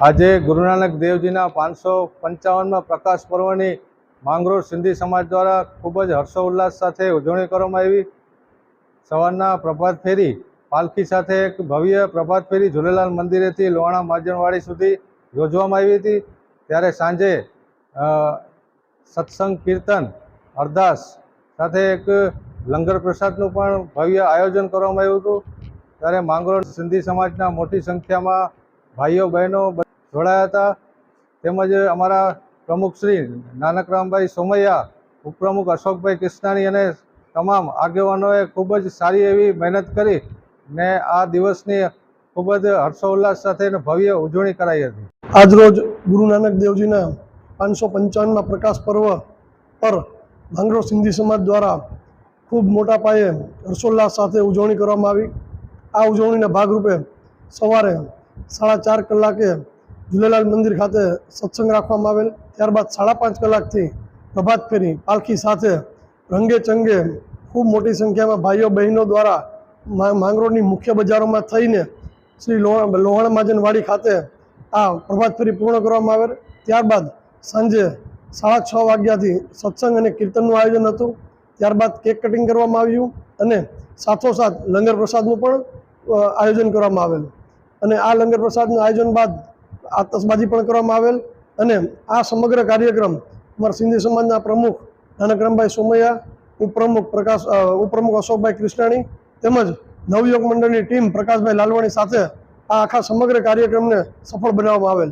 આજે ગુરુ નાનક દેવજીના પાંચસો પંચાવનમાં પ્રકાશ પર્વની માંગરોળ સિંધી સમાજ દ્વારા ખૂબ જ હર્ષોલ્લાસ સાથે ઉજવણી કરવામાં આવી. સવારના પ્રભાત ફેરી, પાલખી સાથે એક ભવ્ય પ્રભાત ફેરી ઝૂલેલાલ મંદિરેથી લોહાણા માજણવાડી સુધી યોજવામાં આવી હતી. ત્યારે સાંજે સત્સંગ કીર્તન, અરદાસ સાથે એક લંગર પ્રસાદનું પણ ભવ્ય આયોજન કરવામાં આવ્યું હતું. ત્યારે માંગરોળ સિંધી સમાજના મોટી સંખ્યામાં ભાઈઓ બહેનો જોડાયા હતા. તેમજ અમારા પ્રમુખ શ્રી નાનકરામભાઈ સોમૈયા, ઉપપ્રમુખ અશોકભાઈ કૃષ્ણાણી અને તમામ આગેવાનોએ ખૂબ જ સારી એવી મહેનત કરી ને આ દિવસની ખૂબ જ હર્ષોલ્લાસ સાથે ભવ્ય ઉજવણી કરાઈ હતી. આજરોજ ગુરુ નાનક દેવજીના પાંચસો પંચાવનમાં પ્રકાશ પર્વ પર ભાંગરો સિંધી સમાજ દ્વારા ખૂબ મોટા પાયે હર્ષોલ્લાસ સાથે ઉજવણી કરવામાં આવી. આ ઉજવણીના ભાગરૂપે સવારે સાડા ચાર કલાકે ઝૂલેલાલ મંદિર ખાતે સત્સંગ રાખવામાં આવેલ. ત્યારબાદ સાડા પાંચ કલાકથી પ્રભાત ફેરી પાલખી સાથે રંગે ચંગે ખૂબ મોટી સંખ્યામાં ભાઈઓ બહેનો દ્વારા માંગરોળની મુખ્ય બજારોમાં થઈને શ્રી લોહ, લોહાણા મહાજનવાડી ખાતે આ પ્રભાત ફેરી પૂર્ણ કરવામાં આવેલ. ત્યારબાદ સાંજે સાડા છ વાગ્યાથી સત્સંગ અને કીર્તનનું આયોજન હતું. ત્યારબાદ કેક કટિંગ કરવામાં આવ્યું અને સાથોસાથ લંગર પ્રસાદનું પણ આયોજન કરવામાં આવેલ. અને આ લંગર પ્રસાદનું આયોજન બાદ આતશબાજી પણ કરવામાં આવેલ અને આ સમગ્ર કાર્યક્રમ અમારા સિંધી સમાજના પ્રમુખ નાનકરામભાઈ સોમૈયા, ઉપપ્રમુખ પ્રકાશ ઉપપ્રમુખ અશોકભાઈ કૃષ્ણાણી તેમજ નવયુવક મંડળની ટીમ પ્રકાશભાઈ લાલવાણી સાથે આ આખા સમગ્ર કાર્યક્રમને સફળ બનાવવામાં આવેલ.